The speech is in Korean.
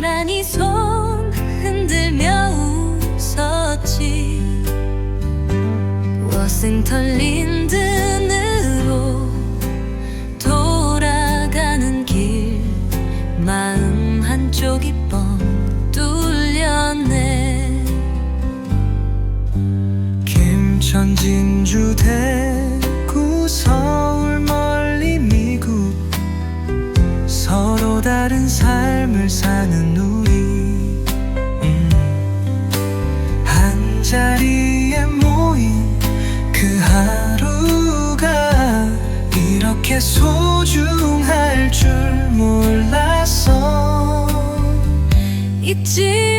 나란히 손 흔들며 웃었지. 워싱턴 린든으로 돌아가는 길. 마음 한쪽이 뻥 뚫렸네. 김천진주 소중할 줄 몰랐어 잊지 말